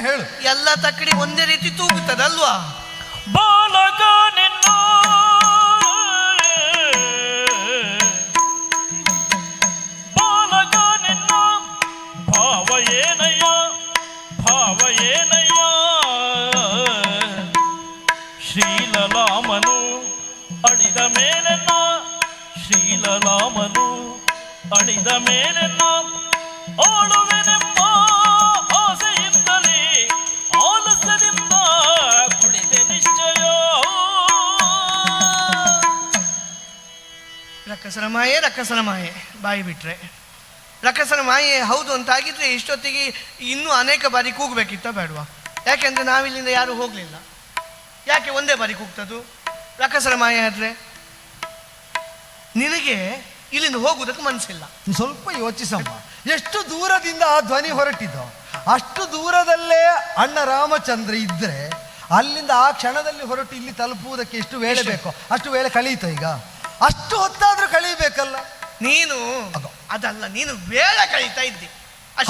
ಹೇಳು. ಎಲ್ಲ ತಕ್ಕಡಿ ಒಂದೇ ರೀತಿ ತೂಗುತ್ತದಲ್ವಾ? ಬಾಲಕ ನಿನ್ನ. ಬಾಲಕ ನಿನ್ನ. ಭಾವ ಏನಯ್ಯ? ಭಾವ ಏನಯ್ಯ? ಶ್ರೀಲಲಾಮನು ಅಳಿದ ಮೇಲೆನ್ನ. ಶ್ರೀಲಲಾಮನು ಅಳಿದ ಮೇಲೆನ್ನ. ಆಳುವೆನೆಂಬ ಮಾಯೆ ರಕ್ಕಸನ ಮಾಯೆ ಬಾಯಿ ಬಿಟ್ಟರೆ ರಕ್ಕಸನ ಮಾಯೆ ಹೌದು ಅಂತ ಆಗಿದ್ರೆ ಇಷ್ಟೊತ್ತಿಗೆ ಇನ್ನೂ ಅನೇಕ ಬಾರಿ ಕೂಗಬೇಕಿತ್ತ ಬೇಡವಾ? ಯಾಕೆಂದ್ರೆ ನಾವಿಲ್ಲಿಂದ ಯಾರು ಹೋಗಲಿಲ್ಲ. ಯಾಕೆ ಒಂದೇ ಬಾರಿ ಕೂಗ್ತದು ರಕ್ಕಸನ ಮಾಯೆ ಆದರೆ? ನಿನಗೆ ಇಲ್ಲಿಂದ ಹೋಗುವುದಕ್ಕೆ ಮನಸ್ಸಿಲ್ಲ ಸ್ವಲ್ಪ ಯೋಚಿಸಮ್ಮ. ಎಷ್ಟು ದೂರದಿಂದ ಆ ಧ್ವನಿ ಹೊರಟಿದ್ದು ಅಷ್ಟು ದೂರದಲ್ಲೇ ಅಣ್ಣ ರಾಮಚಂದ್ರ ಇದ್ರೆ ಅಲ್ಲಿಂದ ಆ ಕ್ಷಣದಲ್ಲಿ ಹೊರಟು ಇಲ್ಲಿ ತಲುಪುವುದಕ್ಕೆ ಎಷ್ಟು ವೇಳೆ ಬೇಕೋ ಅಷ್ಟು ವೇಳೆ ಕಳೀತ ಈಗ? ಅಷ್ಟು ಹೊತ್ತಾದ್ರೂ ಕಳೀಬೇಕಲ್ಲ. ನೀನು ಅದಲ್ಲ ನೀನು ವೇಳೆ ಕಳೀತಾ ಇದ್ದಿ.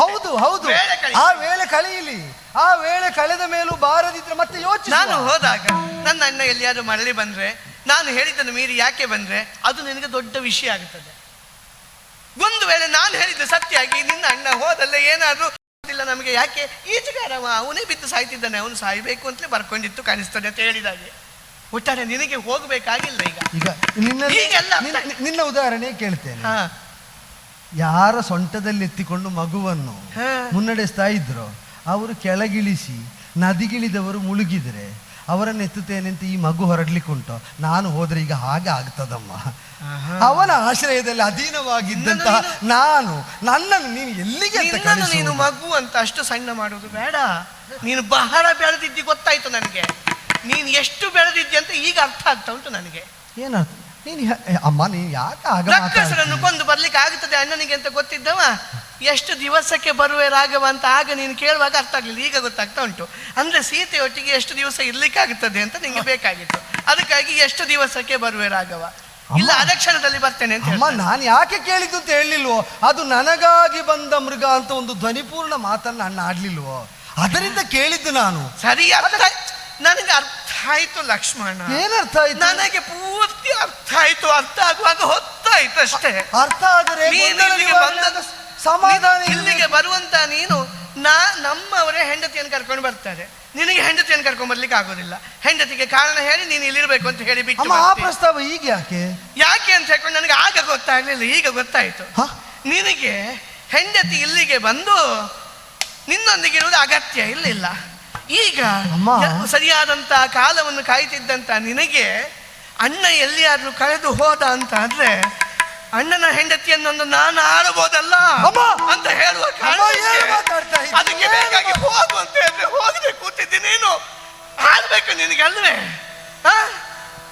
ಹೌದು ಹೌದು. ಆ ವೇಳೆ ಕಳೆಯಲಿ ಆ ವೇಳೆ ಕಳೆದ ಮೇಲೂ ಬಾರದಿದ್ರೆ ಮತ್ತೆ ಯೋಚನೆ ನಾನು ಹೋದಾಗ ನನ್ನ ಅಣ್ಣ ಎಲ್ಲಿಯಾದ್ರೂ ಮರಳಿ ಬಂದ್ರೆ ನಾನು ಹೇಳಿದ್ದನ್ನು ಮೀರಿ ಯಾಕೆ ಬಂದ್ರೆ ಅದು ನಿನಗೆ ದೊಡ್ಡ ವಿಷಯ ಆಗುತ್ತದೆ ಒಂದು ವೇಳೆ ನಾನು ಹೇಳಿದ್ದು ಸತ್ಯಾಗಿ ನಿನ್ನ ಅಣ್ಣ ಹೋದಲ್ಲ ಏನಾದ್ರೂ ಇಲ್ಲ ನಮಗೆ ಯಾಕೆ? ಈಜುಗಾರವ ಅವನೇ ಬಿದ್ದು ಸಾಯ್ತಿದ್ದಾನೆ ಅವನು ಸಾಯ್ಬೇಕು ಅಂತಲೇ ಬರ್ಕೊಂಡಿತ್ತು ಕಾಣಿಸ್ತದೆ ಅಂತ ಹೇಳಿದಾಗೆ. ಒಟ್ಟಾರೆ ನಿನಗೆ ಹೋಗ್ಬೇಕಾಗಿಲ್ಲ ಈಗ. ಈಗ ನಿನ್ನ ಹೀಗೆಲ್ಲ ನಿನ್ನ- ನಿನ್ನ ಉದಾಹರಣೆ ಕೇಳ್ತೇನೆ. ಹಾ. ಯಾರ ಸೊಂಟದಲ್ಲಿ ಎತ್ತಿಕೊಂಡು ಮಗುವನ್ನು ಹಾ. ಮುನ್ನಡೆಸ್ತಾ ಇದ್ರು ಅವರು ಕೆಳಗಿಳಿಸಿ ನದಿಗಿಳಿದವರು ಮುಳುಗಿದ್ರೆ ಅವರನ್ನು ಎತ್ತುತ್ತೇನೆ ಅಂತ ಈ ಮಗು ಹೊರಡ್ಲಿಕ್ಕೆ ಉಂಟು. ನಾನು ಹೋದ್ರೆ ಈಗ ಹಾಗೆ ಆಗ್ತದಮ್ಮ. ಅವನ ಆಶ್ರಯದಲ್ಲಿ ಅಧೀನವಾಗಿದ್ದಂತಹ ನಾನು ನನ್ನನ್ನು ನೀನು ಎಲ್ಲಿಗೆ ಅಂತ ನಿನ್ನನ್ನು ನೀನು ಮಗು ಅಂತ ಅಷ್ಟು ಸಣ್ಣ ಮಾಡೋದು ಬೇಡ. ನೀನು ಬಹಳ ಬೆಳೆದಿದ್ದಿ ಗೊತ್ತಾಯ್ತು ನನಗೆ. ನೀನು ಎಷ್ಟು ಬೆಳೆದಿದ್ದಿ ಅಂತ ಈಗ ಅರ್ಥ ಆಗ್ತಾ ಉಂಟು ನನಗೆ. ಏನರ್ಥ ನೀನು ಅಮ್ಮ ನೀನು ಯಾಕೆ ಆಗ ರಕ್ಕಸರನ್ನು ಕೊಂದು ಬರ್ಲಿಕ್ಕೆ ಆಗುತ್ತದೆ ಅಣ್ಣನಿಗೆ ಅಂತ ಗೊತ್ತಿದ್ದವ? ಎಷ್ಟು ದಿವಸಕ್ಕೆ ಬರುವೆ ರಾಘವ ಅಂತ ಆಗ ನೀನು ಕೇಳುವಾಗ ಅರ್ಥ ಆಗ್ಲಿಲ್ಲ. ಈಗ ಗೊತ್ತಾಗ್ತಾ ಉಂಟು. ಅಂದ್ರೆ ಸೀತೆಯೊಟ್ಟಿಗೆ ಎಷ್ಟು ದಿವಸ ಇರ್ಲಿಕ್ಕಾಗುತ್ತದೆ ಅಂತ ನಿಂಗೆ ಬೇಕಾಗಿತ್ತು. ಅದಕ್ಕಾಗಿ ಎಷ್ಟು ದಿವಸಕ್ಕೆ ಬರುವೆ ರಾಘವ? ಇಲ್ಲ ಅದೇ ಕ್ಷಣದಲ್ಲಿ ಬರ್ತೇನೆ ಅಂತ ಅಮ್ಮ. ನಾನು ಯಾಕೆ ಕೇಳಿದ್ದು ಅಂತ ಹೇಳಿಲ್ವೋ ಅದು ನನಗಾಗಿ ಬಂದ ಮೃಗ ಅಂತ ಒಂದು ಧ್ವನಿಪೂರ್ಣ ಮಾತನ್ನ ಅಣ್ಣ ಆಡ್ಲಿಲ್ವೋ ಅದರಿಂದ ಕೇಳಿದ್ದು ನಾನು. ಸರಿ ನನಗೆ ಅರ್ಥ ಆಯ್ತು ಲಕ್ಷ್ಮಣ. ಏನರ್ಥ ಆಯ್ತು ನನಗೆ ಪೂರ್ತಿ ಅರ್ಥ ಆಯ್ತು ಅರ್ಥ ಆಗುವಾಗ ಹೊತ್ತಾಯ್ತು ಅಷ್ಟೇ ಅರ್ಥ ಆದರೆ ನೀನು ಗೊಂದಲ ಇಲ್ಲಿಗೆ ನಿವಾರಣೆ ಬಂದದ್ದು ಸಮಾಧಾನ ಇಲ್ಲಿಗೆ ಬರುವಂತ ನೀನು ನಾ ನಮ್ಮವರೇ ಹೆಂಡತಿಯನ್ನು ಕರ್ಕೊಂಡು ಬರ್ತಾರೆ. ನಿನಗೆ ಹೆಂಡತಿಯನ್ನು ಕರ್ಕೊಂಡು ಬರ್ಲಿಕ್ಕೆ ಆಗೋದಿಲ್ಲ ಹೆಂಡತಿಗೆ ಕಾರಣ ಹೇಳಿ ನೀನು ಇಲ್ಲಿರ್ಬೇಕು ಅಂತ ಹೇಳಿ ಬಿಟ್ಟು ಅಮ್ಮ ಆ. ಪ್ರಸ್ತಾವ ಈಗ ಯಾಕೆ? ಯಾಕೆ ಅಂತ ಹೇಳ್ಕೊಂಡು ನನಗೆ ಆಗ ಗೊತ್ತಾಗ್ಲಿಲ್ಲ ಈಗ ಗೊತ್ತಾಯ್ತು. ಹ? ನಿನಗೆ ಹೆಂಡತಿ ಇಲ್ಲಿಗೆ ಬಂದು ನಿನ್ನೊಂದಿಗೆ ಇರುವುದು ಅಗತ್ಯ ಇಲ್ಲಿಲ್ಲ. ಈಗ ಸರಿಯಾದಂತಹ ಸರಿಯಾದಂತ ಕಾಲವನ್ನು ಕಾಯ್ತಿದ್ದಂತ ನಿನಗೆ ಅಣ್ಣ ಎಲ್ಲಿಯಾದ್ರೂ ಕಳೆದು ಹೋದ ಅಂತ ಅಂದ್ರೆ ಅಣ್ಣನ ಹೆಂಡತಿಯನ್ನೊಂದು ನಾನು ಆಡಬಹುದಲ್ಲ ಅಮ್ಮ. ಅಂತ ಹೇಳುವ ಅದಕ್ಕೆ ಬೇಕಾಗಿ ಹೋಗು ಅಂತ ಹೇಳಿದ್ರೆ ಹೋಗದೆ ಕೂತಿದ್ದೆ ನೀನು. ಆಡ್ಬೇಕು ನಿನಗೆ ಅಲ್ವೇ?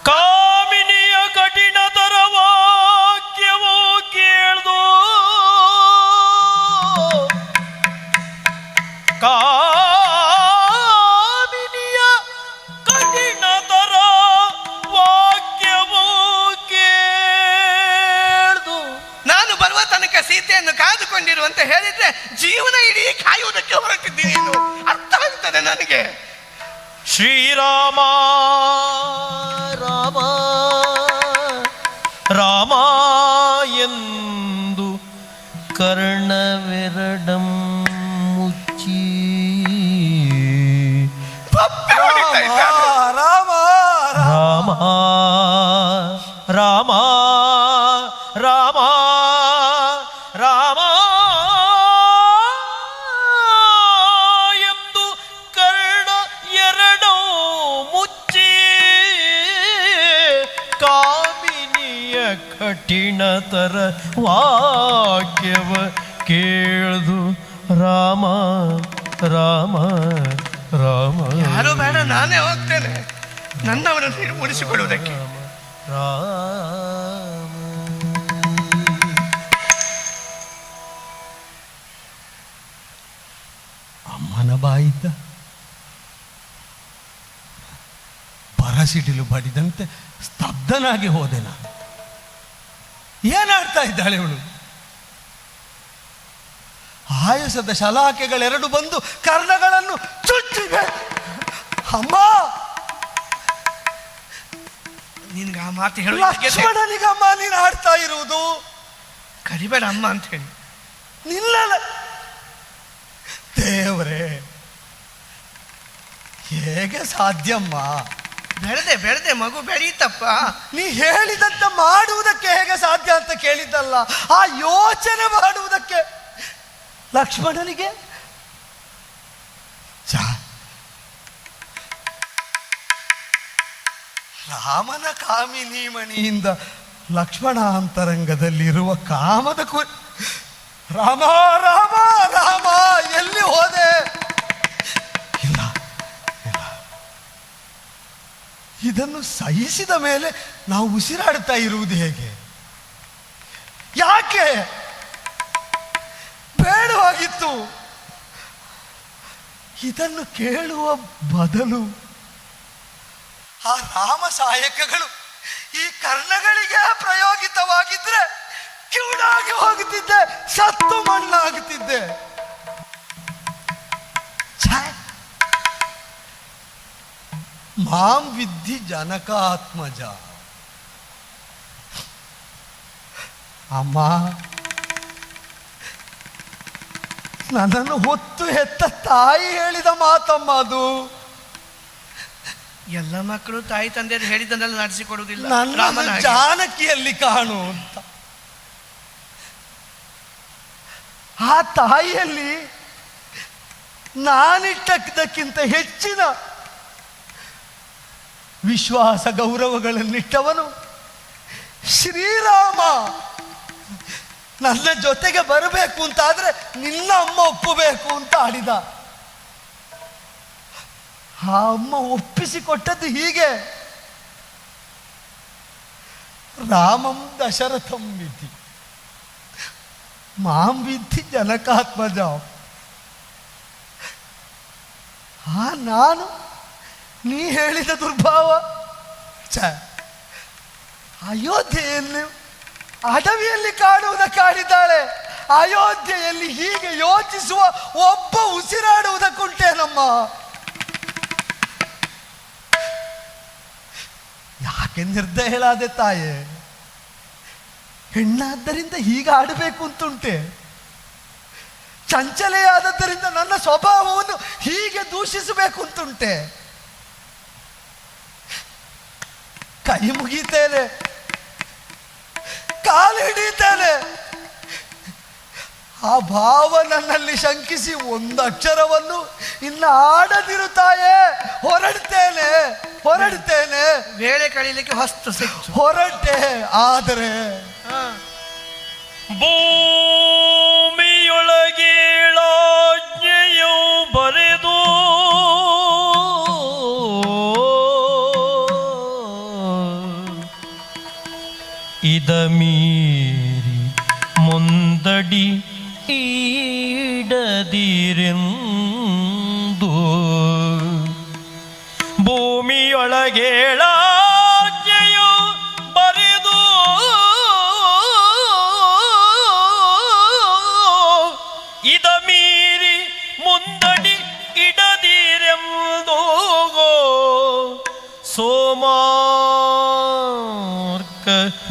ಕಾಮಿನಿಯ ಕಠಿಣತರ ವಾಕ್ಯವೋ ಕೇಳ್ದು ಕರ್ಣವೆರಡಂ ಮುಚ್ಚಿ ಪಪ್ಪೆ ಹೊಡಿತಾ ಇದ್ದಾನೆ. ಕೇಳ್ದು ರಾಮ ರಾಮ ರಾಮ. ಯಾರು ಬೇಡ ನಾನೇ ಹೋಗ್ತೇನೆ. ನನ್ನವರನ್ನು ನೀನು ಉಳಿಸಿಕೊಳ್ಳುವುದಕ್ಕೆ. ರಾಮ ಅಮ್ಮನ ಬಾಯಿದ್ದ ಬರಸಿಡಿಲು ಬಡಿದಂತೆ ಸ್ತಬ್ಧನಾಗಿ ಹೋದೆ ನಾನು. ಏನಾಡ್ತಾ ಇದ್ದಾಳೆ ಇವಳು? ಆಯಸದ ಶಲಾಕೆಗಳೆರಡು ಬಂದು ಕರ್ಣಗಳನ್ನು ಚುಚ್ಚಿದೆ. ಅಮ್ಮ! ನಿನ್ಗೆ ಆ ಮಾತು ಹೇಳು ಲಕ್ಷ್ಮಣನಿಗಮ್ಮ ನೀನು ಆಡ್ತಾ ಇರುವುದು. ಕರಿಬೇಡ ಅಮ್ಮ ಅಂತ ಹೇಳಿ. ನಿಲ್ಲಲ್ಲ. ದೇವರೇ ಹೇಗೆ ಸಾಧ್ಯಮ್ಮ? ಬೆಳೆದೆ ಬೆಳೆದೆ ಮಗು ಬೆಳೀತಪ್ಪ. ನೀ ಹೇಳಿದಂತ ಮಾಡುವುದಕ್ಕೆ ಹೇಗೆ ಸಾಧ್ಯ ಅಂತ ಕೇಳಿದ್ದಲ್ಲ. ಆ ಯೋಚನೆ ಮಾಡುವುದಕ್ಕೆ ಲಕ್ಷ್ಮಣನಿಗೆ? ರಾಮನ ಕಾಮಿನಿ ಮಣಿಯಿಂದ ಲಕ್ಷ್ಮಣ ಅಂತರಂಗದಲ್ಲಿರುವ ಕಾಮದ ಕು ರಾಮ ರಾಮ ರಾಮ ಎಲ್ಲಿ ಹೋದೆ? ಇಲ್ಲ ಇಲ್ಲ. ಇದನ್ನು ಸಹಿಸಿದ ಮೇಲೆ ನಾವು ಉಸಿರಾಡ್ತಾ ಇರುವುದು ಹೇಗೆ? ಯಾಕೆ? ಬೇಡವಾಗಿತ್ತು ಇದನ್ನು ಕೇಳುವ ಬದಲು ಆ ರಾಮ ಸಹಾಯಕಗಳು ಈ ಕರ್ಣಗಳಿಗೆ ಪ್ರಯೋಗಿತವಾಗಿದ್ರೆ ಕಿವುಡಾಗಿ ಹೋಗುತ್ತಿದ್ದೆ, ಸತ್ತು ಮಣ್ಣಾಗುತ್ತಿದ್ದೆ. ಮಾಂ ವಿದ್ಧಿ ಜನಕಾತ್ಮಜ ಅಮ್ಮ ನನ್ನನ್ನು ಹೊತ್ತು ಹೆತ್ತ ತಾಯಿ ಹೇಳಿದ ಮಾತಮ್ಮ ಅದು. ಎಲ್ಲ ಮಕ್ಕಳು ತಾಯಿ ತಂದೆಯರು ಹೇಳಿದ್ದನ್ನೆಲ್ಲ ನಡೆಸಿಕೊಡುವುದಿಲ್ಲ. ನನ್ನ ರಾಮನ. ಜಾನಕಿಯಲ್ಲಿ ಕಾಣು ಅಂತ. ಆ ತಾಯಿಯಲ್ಲಿ ನಾನಿಟ್ಟಕ್ಕಿಂತ ಹೆಚ್ಚಿನ ವಿಶ್ವಾಸ ಗೌರವಗಳನ್ನಿಟ್ಟವನು ಶ್ರೀರಾಮ. ನನ್ನ ಜೊತೆಗೆ ಬರಬೇಕು ಅಂತ ಆದ್ರೆ ನಿನ್ನ ಅಮ್ಮ ಒಪ್ಪಬೇಕು ಅಂತ ಆಡಿದ. ಆ ಅಮ್ಮ ಒಪ್ಪಿಸಿಕೊಟ್ಟದ್ದು ಹೀಗೆ. ರಾಮಂ ದಶರಥಂ ವಿಧಿ ಮಾಂ ವಿಧಿ ಜನಕಾತ್ಮಜ. ಆ ನಾನು ನೀ ಹೇಳಿದ ದುರ್ಭಾವ. ಅಯೋಧ್ಯೆಯಲ್ಲಿ ಅಡವಿಯಲ್ಲಿ ಕಾಣುವುದಕ್ಕಾಡಿದ್ದಾಳೆ ಅಯೋಧ್ಯೆಯಲ್ಲಿ ಹೀಗೆ ಯೋಚಿಸುವ ಒಬ್ಬ ಉಸಿರಾಡುವುದಕ್ಕುಂಟೆ ನಮ್ಮ ಯಾಕೆ ನಿರ್ದಯಳಾದೆ ತಾಯೆ? ಹೆಣ್ಣಾದ್ದರಿಂದ ಹೀಗೆ ಆಡಬೇಕು ಅಂತುಂಟೆ. ಚಂಚಲೆಯಾದದ್ದರಿಂದ ನನ್ನ ಸ್ವಭಾವವನ್ನು ಹೀಗೆ ದೂಷಿಸಬೇಕು ಅಂತುಂಟೆ. ಕೈ ಮುಗೀತೇನೆ ಕಾಲು ಹಿಡಿಯುತ್ತಾನೆ. ಆ ಭಾವ ನನ್ನಲ್ಲಿ ಶಂಕಿಸಿ ಒಂದು ಅಕ್ಷರವನ್ನು ಇನ್ನು ಆಡದಿರುತ್ತಾಯೇ. ಹೊರಡ್ತೇನೆ ಹೊರಡ್ತೇನೆ. ವೇಳೆ ಕಳೀಲಿಕ್ಕೆ ಹೊಸ್ತು ಹೊರಟೆ ಆದರೆ ಹಾ. ಇದ ಮೀರಿ ಮುಂದಡಿ ಈಡದಿರೆಂದು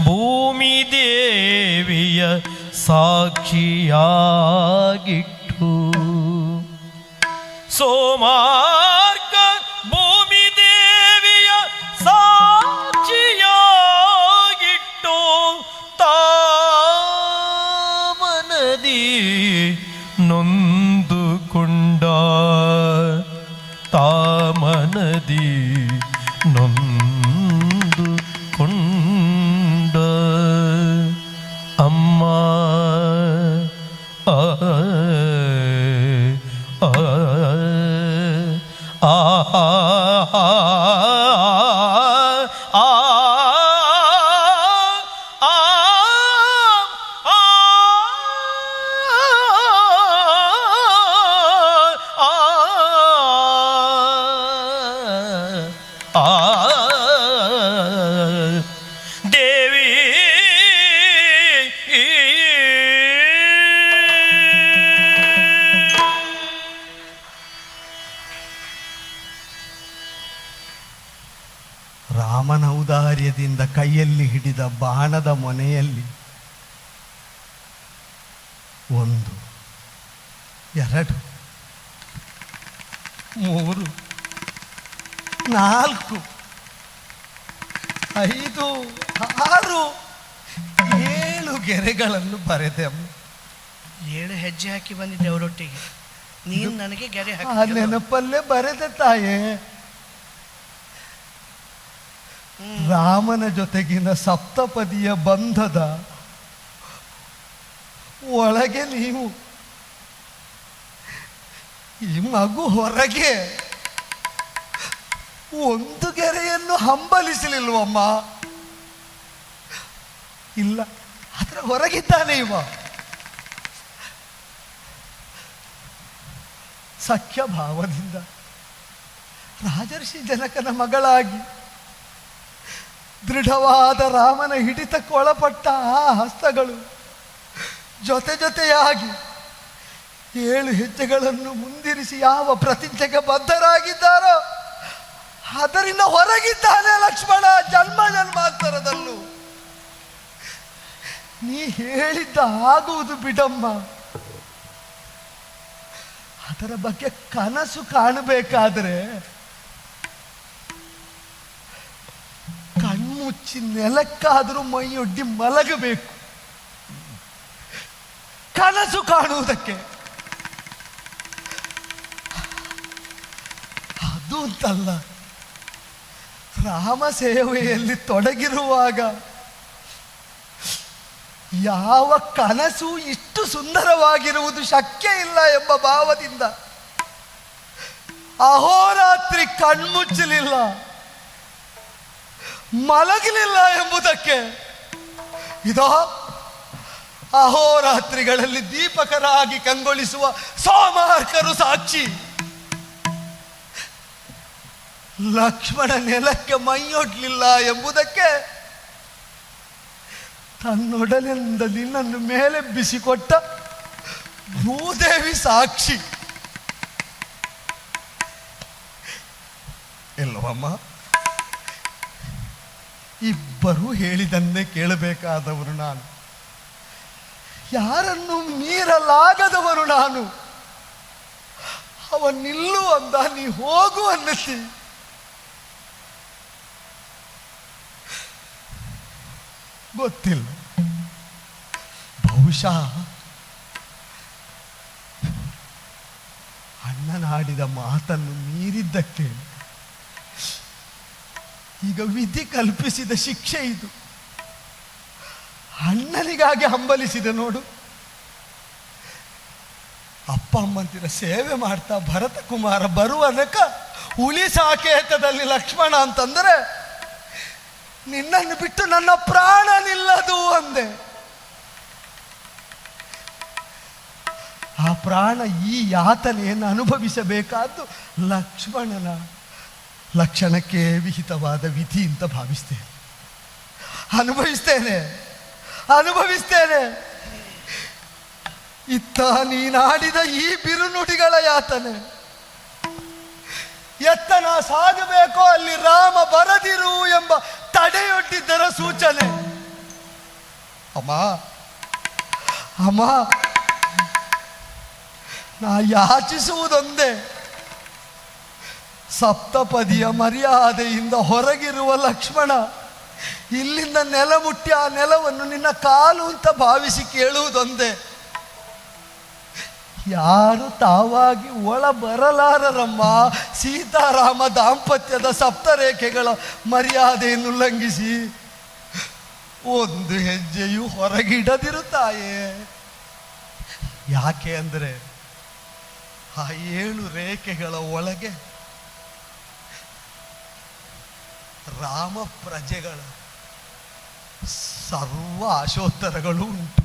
ಭೂಮಿ ದೇವಿಯ ಸಾಕ್ಷಿಯಾಗಿಟ್ಟು ಸೋಮಾರ್ಕ ಔದಾರ್ಯದಿಂದ ಕೈಯಲ್ಲಿ ಹಿಡಿದ ಬಾಣದ ಮೊನೆಯಲ್ಲಿ ಒಂದು ಎರಡು ಮೂರು ನಾಲ್ಕು ಐದು ಆರು ಏಳು ಗೆರೆಗಳನ್ನು ಬರೆದೆ ಅಮ್ಮ. ಏಳು ಹೆಜ್ಜೆ ಹಾಕಿ ಬಂದಿದ್ದೆ ಅವರೊಟ್ಟಿಗೆ. ನೀನು ನನಗೆ ಗೆರೆ ಹಾಕಿ ನೆನಪಲ್ಲೇ ಬರೆದೆ ತಾಯೇ. ರಾಮನ ಜೊತೆಗಿನ ಸಪ್ತಪದಿಯ ಬಂಧದ ಒಳಗೆ ನೀವು ಈ ಮಗು ಹೊರಗೆ ಒಂದು ಗೆರೆಯನ್ನು ಹಂಬಲಿಸಲಿಲ್ವಮ್ಮ? ಇಲ್ಲ ಅದರ ಹೊರಗಿದ್ದಾನೆ ಇವ. ಸಖ್ಯ ಭಾವದಿಂದ ರಾಜರ್ಷಿ ಜನಕನ ಮಗಳಾಗಿ ದೃಢವಾದ ರಾಮನ ಹಿಡಿತಕ್ಕೊಳಪಟ್ಟ ಆ ಹಸ್ತಗಳು ಜೊತೆ ಜೊತೆಯಾಗಿ ಏಳು ಹೆಜ್ಜೆಗಳನ್ನು ಮುಂದಿರಿಸಿ ಯಾವ ಪ್ರತಿಜ್ಞೆಗೆ ಬದ್ಧರಾಗಿದ್ದಾರೋ ಅದರಿಂದ ಹೊರಗಿದ್ದಾನೆ ಲಕ್ಷ್ಮಣ, ಜನ್ಮ ಜನ್ಮಾಂತರದಲ್ಲೂ. ನೀ ಹೇಳಿದ್ದ ಆಗುವುದು ಬಿಡಮ್ಮ. ಅದರ ಬಗ್ಗೆ ಕನಸು ಕಾಣಬೇಕಾದ್ರೆ ಕಣ್ಮುಚ್ಚಿ ನೆಲಕ್ಕಾದರೂ ಮೈಯೊಡ್ಡಿ ಮಲಗಬೇಕು. ಕನಸು ಕಾಣುವುದಕ್ಕೆ. ಅದು ಅಂತಲ್ಲ. ರಾಮ ಸೇವೆಯಲ್ಲಿ ತೊಡಗಿರುವಾಗ ಯಾವ ಕನಸು ಇಷ್ಟು ಸುಂದರವಾಗಿರುವುದು ಶಕ್ಯ ಇಲ್ಲ ಎಂಬ ಭಾವದಿಂದ ಅಹೋರಾತ್ರಿ ಕಣ್ಮುಚ್ಚಲಿಲ್ಲ. ಮಲಗಲಿಲ್ಲ ಎಂಬುದಕ್ಕೆ. ಇದೋ, ಅಹೋರಾತ್ರಿಗಳಲ್ಲಿ ದೀಪಕರಾಗಿ ಕಂಗೊಳಿಸುವ ಸೋಮಾರ್ಕರು ಸಾಕ್ಷಿ. ಲಕ್ಷ್ಮಣ ನೆಲಕ್ಕೆ ಮೈಯೊಡ್ಲಿಲ್ಲ ಎಂಬುದಕ್ಕೆ ತನ್ನೊಡಲಿಂದ ನಿನ್ನನ್ನು ಮೇಲೆ ಬಿಸಿಕೊಟ್ಟ ಭೂದೇವಿ ಸಾಕ್ಷಿ. ಇಲ್ಲವಮ್ಮ ಇಬ್ಬರು ಹೇಳಿದನ್ನೇ ಕೇಳಬೇಕಾದವರು ನಾನು. ಯಾರನ್ನು ಮೀರಲಾಗದವರು ನಾನು. ಅವ ನಿಲ್ಲು ಅಂದ, ನೀ ಹೋಗು ಅನ್ನಿಸಿ. ಗೊತ್ತಿಲ್ಲ. ಬಹುಶಃ ಅಣ್ಣನಾಡಿದ ಮಾತನ್ನು ಮೀರಿದ್ದಕ್ಕೆ ಈಗ ವಿಧಿ ಕಲ್ಪಿಸಿದ ಶಿಕ್ಷೆ ಇದು. ಅಣ್ಣನಿಗಾಗಿ ಹಂಬಲಿಸಿದೆ ನೋಡು. ಅಪ್ಪ ಅಮ್ಮಂತಿರ ಸೇವೆ ಮಾಡ್ತಾ ಭರತ ಕುಮಾರ ಬರುವನಕ ಹುಲಿ ಸಾಕೇತದಲ್ಲಿ ಲಕ್ಷ್ಮಣ ಅಂತಂದರೆ ನಿನ್ನನ್ನು ಬಿಟ್ಟು ನನ್ನ ಪ್ರಾಣ ನಿಲ್ಲದು ಅಂದೆ. ಆ ಪ್ರಾಣ ಈ ಯಾತನೆಯನ್ನು ಅನುಭವಿಸಬೇಕಾದ್ದು ಲಕ್ಷ್ಮಣನ. ಲಕ್ಷಣಕ್ಕೆ ವಿಹಿತವಾದ ವಿಧಿ ಅಂತ ಭಾವಿಸ್ತೇನೆ. ಅನುಭವಿಸ್ತೇನೆ. ಅನುಭವಿಸ್ತೇನೆ. ಇತ್ತ ನೀನಾಡಿದ ಈ ಬಿರುನುಡಿಗಳ ಯಾತನೆ. ಎತ್ತನ ಸಾಗಬೇಕೋ ಅಲ್ಲಿ ರಾಮ ಬರದಿರು ಎಂಬ ತಡೆಯೊಡ್ಡಿದ್ದರ ಸೂಚನೆ. ಅಮ್ಮ ಅಮ್ಮ, ನಾ ಯಾಚಿಸುವುದೊಂದೇ. ಸಪ್ತಪದಿಯ ಮರ್ಯಾದೆಯಿಂದ ಹೊರಗಿರುವ ಲಕ್ಷ್ಮಣ, ಇಲ್ಲಿಂದ ನೆಲ ಮುಟ್ಟಿ ಆ ನೆಲವನ್ನು ನಿನ್ನ ಕಾಲು ಅಂತ ಭಾವಿಸಿ ಕೇಳುವುದೊಂದೇ. ಯಾರು ತಾವಾಗಿ ಒಳ ಬರಲಾರರಮ್ಮ? ಸೀತಾರಾಮ ದಾಂಪತ್ಯದ ಸಪ್ತರೇಖೆಗಳ ಮರ್ಯಾದೆಯನ್ನು ಉಲ್ಲಂಘಿಸಿ. ಒಂದು ಹೆಜ್ಜೆಯು ಹೊರಗಿಡದಿರುತ್ತಾಯೇ? ಯಾಕೆ ಅಂದರೆ ಆ ಏಳು ರೇಖೆಗಳ ಒಳಗೆ ರಾಮ ಪ್ರಜೆಗಳ ಸರ್ವ ಆಶೋತ್ತರಗಳು ಉಂಟು.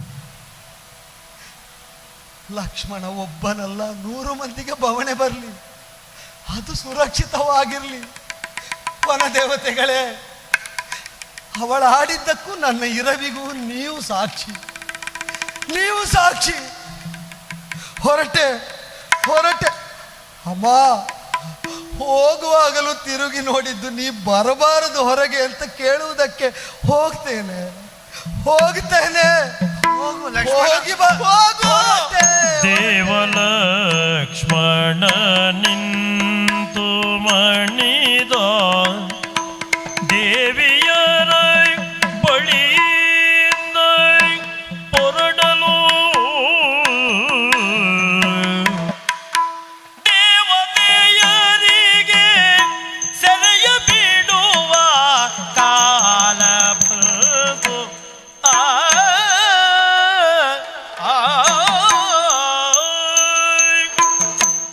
ಲಕ್ಷ್ಮಣ ಒಬ್ಬನಲ್ಲ, ನೂರು ಮಂದಿಗೆ ಬವಣೆ ಬರಲಿ, ಅದು ಸುರಕ್ಷಿತವಾಗಿರಲಿ. ವನದೇವತೆಗಳೇ ಅವಳ ಆಡಿದ್ದಕ್ಕೂ ನನ್ನ ಇರವಿಗೂ ನೀವು ಸಾಕ್ಷಿ ನೀವು ಸಾಕ್ಷಿ. ಹೊರಟೆ ಹೊರಟೆ. ಅಮ್ಮ ಹೋಗುವಾಗಲೂ ತಿರುಗಿ ನೋಡಿದ್ದು ನೀ ಬರಬಾರದು ಹೊರಗೆ ಅಂತ ಕೇಳುವುದಕ್ಕೆ ಹೋಗ್ತೇನೆ. ಹೋಗ್ತೇನೆ. ಹೋಗು ಲಕ್ಷ್ಮಣ. ಹೋಗಿ ಬಾ. ಹೋಗು. ಮತ್ತೆ. ದೇವಲಕ್ಷ್ಮಣ ನಿಂತು ಮಣಿದ